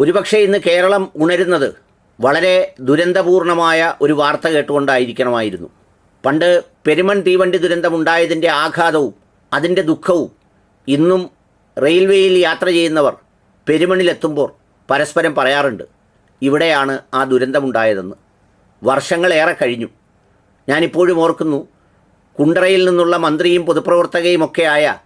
ഒരുപക്ഷെ ഇന്ന് കേരളം ഉണരുന്നത് വളരെ ദുരന്തപൂർണമായ ഒരു വാർത്ത കേട്ടുകൊണ്ടായിരിക്കണമായിരുന്നു. പണ്ട് പെരുമൺ തീവണ്ടി ദുരന്തമുണ്ടായതിന്റെ ആഘാതവും അതിന്റെ ദുഃഖവും ഇന്നും റെയിൽവേയിൽ യാത്ര ചെയ്യുന്നവർ പെരുമണിലെത്തുമ്പോൾ പരസ്പരം പറയാറുണ്ട് ഇവിടെയാണ് ആ ദുരന്തമുണ്ടായതെന്ന്. വർഷങ്ങളേറെ കഴിഞ്ഞു. ഞാനിപ്പോഴും ഓർക്കുന്നു കുണ്ടറയിൽ നിന്നുള്ള മന്ത്രിയും പൊതുപ്രവർത്തകയുമൊക്കെയായ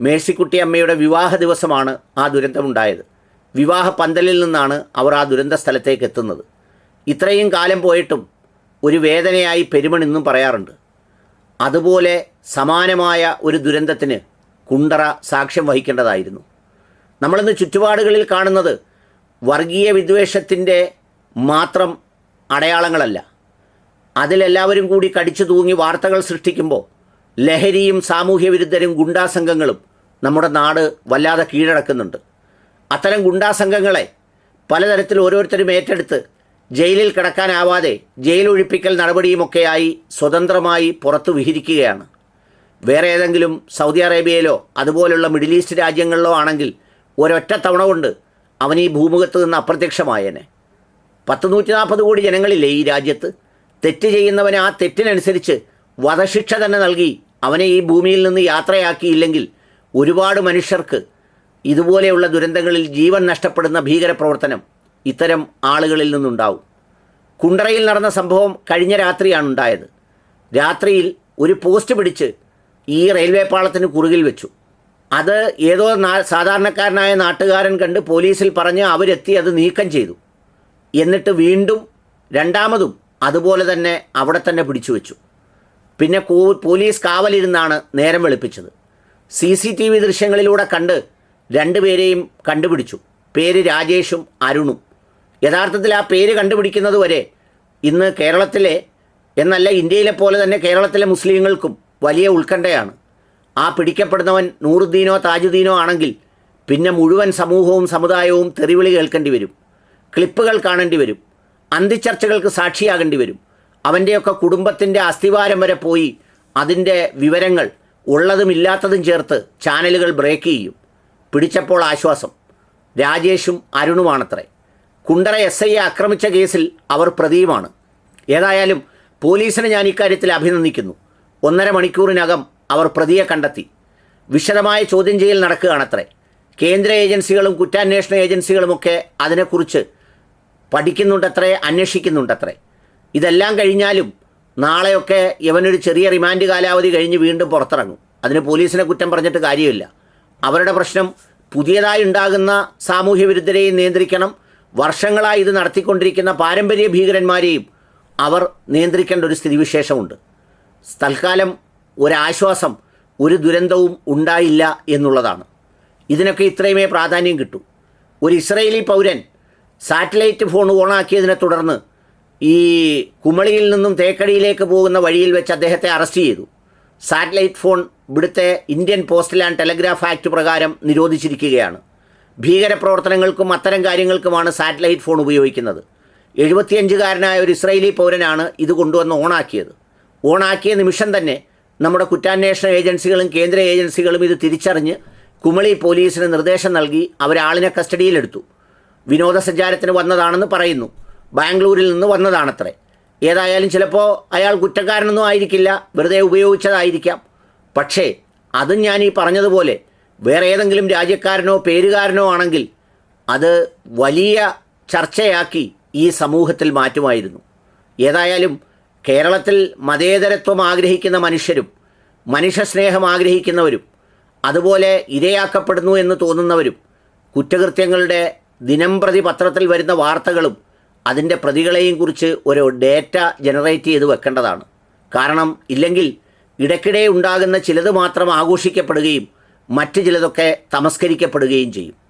മേഴ്സിക്കുട്ടിയമ്മയുടെ വിവാഹ ദിവസമാണ് ആ ദുരന്തമുണ്ടായത്. വിവാഹ പന്തലിൽ നിന്നാണ് അവർ ആ ദുരന്ത സ്ഥലത്തേക്ക് എത്തുന്നത് ഇത്രയും കാലം പോയിട്ടും ഒരു വേദനയായി പെരുമൺ ഇന്നും പറയാറുണ്ട്. അതുപോലെ സമാനമായ ഒരു ദുരന്തത്തിന് കുണ്ടറ സാക്ഷ്യം വഹിക്കേണ്ടതായിരുന്നു. നമ്മളിന്ന് ചുറ്റുപാടുകളിൽ കാണുന്നത് വർഗീയ വിദ്വേഷത്തിന്റെ മാത്രം അടയാളങ്ങളല്ല. അതിലെല്ലാവരും കൂടി കടിച്ചു തൂങ്ങി വാർത്തകൾ സൃഷ്ടിക്കുമ്പോൾ ലഹരിയും സാമൂഹ്യ വിരുദ്ധരും ഗുണ്ടാസംഘങ്ങളും നമ്മുടെ നാട് വല്ലാതെ കീഴടക്കുന്നുണ്ട്. അത്തരം ഗുണ്ടാസംഘങ്ങളെ പലതരത്തിൽ ഓരോരുത്തരും ഏറ്റെടുത്ത് ജയിലിൽ കിടക്കാനാവാതെ ജയിലൊഴിപ്പിക്കൽ നടപടിയുമൊക്കെയായി സ്വതന്ത്രമായി പുറത്തു വിഹരിക്കുകയാണ്. വേറെ ഏതെങ്കിലും സൗദി അറേബ്യയിലോ അതുപോലുള്ള മിഡിൽ ഈസ്റ്റ് രാജ്യങ്ങളിലോ ആണെങ്കിൽ ഒരൊറ്റ തവണ കൊണ്ട് അവൻ ഈ ഭൂമുഖത്ത് നിന്ന് അപ്രത്യക്ഷമായേനെ. പത്ത് നൂറ്റി നാൽപ്പത് കോടി ജനങ്ങളില്ലേ ഈ രാജ്യത്ത്? തെറ്റ് ചെയ്യുന്നവന് ആ തെറ്റിനനുസരിച്ച് വധശിക്ഷ തന്നെ നൽകി അവനെ ഈ ഭൂമിയിൽ നിന്ന് യാത്രയാക്കിയില്ലെങ്കിൽ ഒരുപാട് മനുഷ്യർക്ക് ഇതുപോലെയുള്ള ദുരന്തങ്ങളിൽ ജീവൻ നഷ്ടപ്പെടുന്ന ഭീകരപ്രവർത്തനം ഇത്തരം ആളുകളിൽ നിന്നുണ്ടാവും. കുണ്ടറയിൽ നടന്ന സംഭവം കഴിഞ്ഞ രാത്രിയാണ് ഉണ്ടായത് രാത്രിയിൽ ഒരു പോസ്റ്റ് പിടിച്ച് ഈ റെയിൽവേ പാളത്തിന് കുറുകിൽ വെച്ചു. അത് ഏതോ സാധാരണക്കാരനായ നാട്ടുകാരൻ കണ്ട് പോലീസിൽ പറഞ്ഞ് അവരെത്തി അത് നീക്കം ചെയ്തു. എന്നിട്ട് വീണ്ടും രണ്ടാമതും അതുപോലെ തന്നെ അവിടെ തന്നെ പിടിച്ചു വെച്ചു. പിന്നെ പോലീസ് കാവലിരുന്നാണ് നേരം വെളുപ്പിച്ചത്. സി സി ടി വി ദൃശ്യങ്ങളിലൂടെ കണ്ട് രണ്ടുപേരെയും കണ്ടുപിടിച്ചു. പേര് രാജേഷും അരുണും. യഥാർത്ഥത്തിൽ ആ പേര് കണ്ടുപിടിക്കുന്നത് വരെ ഇന്ന് കേരളത്തിലെ എന്നല്ല ഇന്ത്യയിലെ പോലെ തന്നെ കേരളത്തിലെ മുസ്ലിങ്ങൾക്കും വലിയ ഉത്കണ്ഠയാണ്. ആ പിടിക്കപ്പെടുന്നവൻ നൂറുദ്ദീനോ താജുദ്ദീനോ ആണെങ്കിൽ പിന്നെ മുഴുവൻ സമൂഹവും സമുദായവും തെറിവിളി കേൾക്കേണ്ടി വരും. ക്ലിപ്പുകൾ കാണേണ്ടി വരും. അന്തിച്ചർച്ചകൾക്ക് സാക്ഷിയാകേണ്ടി വരും. അവന്റെയൊക്കെ കുടുംബത്തിന്റെ അസ്ഥിവാരം വരെ പോയി അതിന്റെ വിവരങ്ങൾ ഉള്ളതും ഇല്ലാത്തതും ചേർത്ത് ചാനലുകൾ ബ്രേക്ക് ചെയ്യും. പിടിച്ചപ്പോൾ ആശ്വാസം. രാജേഷും അരുണുമാണത്രേ. കുണ്ടറ എസ് ഐയെ ആക്രമിച്ച കേസിൽ അവർ പ്രതിയുമാണ്. ഏതായാലും പോലീസിനെ ഞാൻ ഇക്കാര്യത്തിൽ അഭിനന്ദിക്കുന്നു. ഒന്നര മണിക്കൂറിനകം അവർ പ്രതിയെ കണ്ടെത്തി. വിശദമായ ചോദ്യം ചെയ്യൽ നടക്കുകയാണത്രേ. കേന്ദ്ര ഏജൻസികളും കുറ്റാന്വേഷണ ഏജൻസികളുമൊക്കെ അതിനെക്കുറിച്ച് പഠിക്കുന്നുണ്ടത്രേ അന്വേഷിക്കുന്നുണ്ടത്രേ. ഇതെല്ലാം കഴിഞ്ഞാലും നാളെയൊക്കെ ഇവനൊരു ചെറിയ റിമാൻഡ് കാലാവധി കഴിഞ്ഞ് വീണ്ടും പുറത്തിറങ്ങും. അതിന് പോലീസിനെ കുറ്റം പറഞ്ഞിട്ട് കാര്യമില്ല. അവരുടെ പ്രശ്നം പുതിയതായി ഉണ്ടാകുന്ന സാമൂഹ്യ വിരുദ്ധരെയും നിയന്ത്രിക്കണം. വർഷങ്ങളായി ഇത് നടത്തിക്കൊണ്ടിരിക്കുന്ന പാരമ്പര്യ ഭീകരന്മാരെയും അവർ നിയന്ത്രിക്കേണ്ട ഒരു സ്ഥിതിവിശേഷമുണ്ട്. തൽക്കാലം ഒരാശ്വാസം ഒരു ദുരന്തവും ഉണ്ടായില്ല എന്നുള്ളതാണ്. ഇതിനൊക്കെ ഇത്രയുമേ പ്രാധാന്യം കിട്ടൂ. ഒരു ഇസ്രയേലി പൗരൻ സാറ്റലൈറ്റ് ഫോൺ ഓണാക്കിയതിനെ തുടർന്ന് ഈ കുമളിയിൽ നിന്നും തേക്കടിയിലേക്ക് പോകുന്ന വഴിയിൽ വെച്ച് അദ്ദേഹത്തെ അറസ്റ്റ് ചെയ്തു. സാറ്റലൈറ്റ് ഫോൺ ഇവിടുത്തെ Indian postal and telegraph act പ്രകാരം നിരോധിച്ചിരിക്കുകയാണ്. ഭീകരപ്രവർത്തനങ്ങൾക്കും അത്തരം കാര്യങ്ങൾക്കുമാണ് സാറ്റലൈറ്റ് ഫോൺ ഉപയോഗിക്കുന്നത്. എഴുപത്തിയഞ്ചുകാരനായ ഒരു ഇസ്രയേലി പൗരനാണ് ഇത് കൊണ്ടുവന്ന് ഓണാക്കിയത്. ഓണാക്കിയ നിമിഷം തന്നെ നമ്മുടെ കുറ്റാന്വേഷണ ഏജൻസികളും കേന്ദ്ര ഏജൻസികളും ഇത് തിരിച്ചറിഞ്ഞ് കുമളി പോലീസിന് നിർദ്ദേശം നൽകി അവരാളിനെ കസ്റ്റഡിയിലെടുത്തു. വിനോദസഞ്ചാരത്തിന് വന്നതാണെന്ന് പറയുന്നു. ബാംഗ്ലൂരിൽ നിന്ന് വന്നതാണത്രേ. ഏതായാലും ചിലപ്പോൾ അയാൾ കുറ്റക്കാരനൊന്നും ആയിരിക്കില്ല. വെറുതെ ഉപയോഗിച്ചതായിരിക്കാം. പക്ഷേ അത് ഞാൻ ഈ പറഞ്ഞതുപോലെ വേറെ ഏതെങ്കിലും രാജ്യക്കാരനോ പേരുകാരനോ ആണെങ്കിൽ അത് വലിയ ചർച്ചയാക്കി ഈ സമൂഹത്തിൽ മാറ്റുമായിരുന്നു. ഏതായാലും കേരളത്തിൽ മതേതരത്വം ആഗ്രഹിക്കുന്ന മനുഷ്യരും മനുഷ്യസ്നേഹം ആഗ്രഹിക്കുന്നവരും അതുപോലെ ഇരയാക്കപ്പെടുന്നു എന്ന് തോന്നുന്നവരും കുറ്റകൃത്യങ്ങളുടെ ദിനംപ്രതി പത്രത്തിൽ വരുന്ന വാർത്തകളും അതിന്റെ പ്രതികളെയും കുറിച്ച് ഒരു ഡേറ്റ ജനറേറ്റ് ചെയ്ത് വെക്കേണ്ടതാണ്. കാരണം ഇല്ലെങ്കിൽ ഇടയ്ക്കിടെ ഉണ്ടാകുന്ന ചിലത് മാത്രം ആഘോഷിക്കപ്പെടുകയും മറ്റു ചിലതൊക്കെ തമസ്കരിക്കപ്പെടുകയും ചെയ്യും.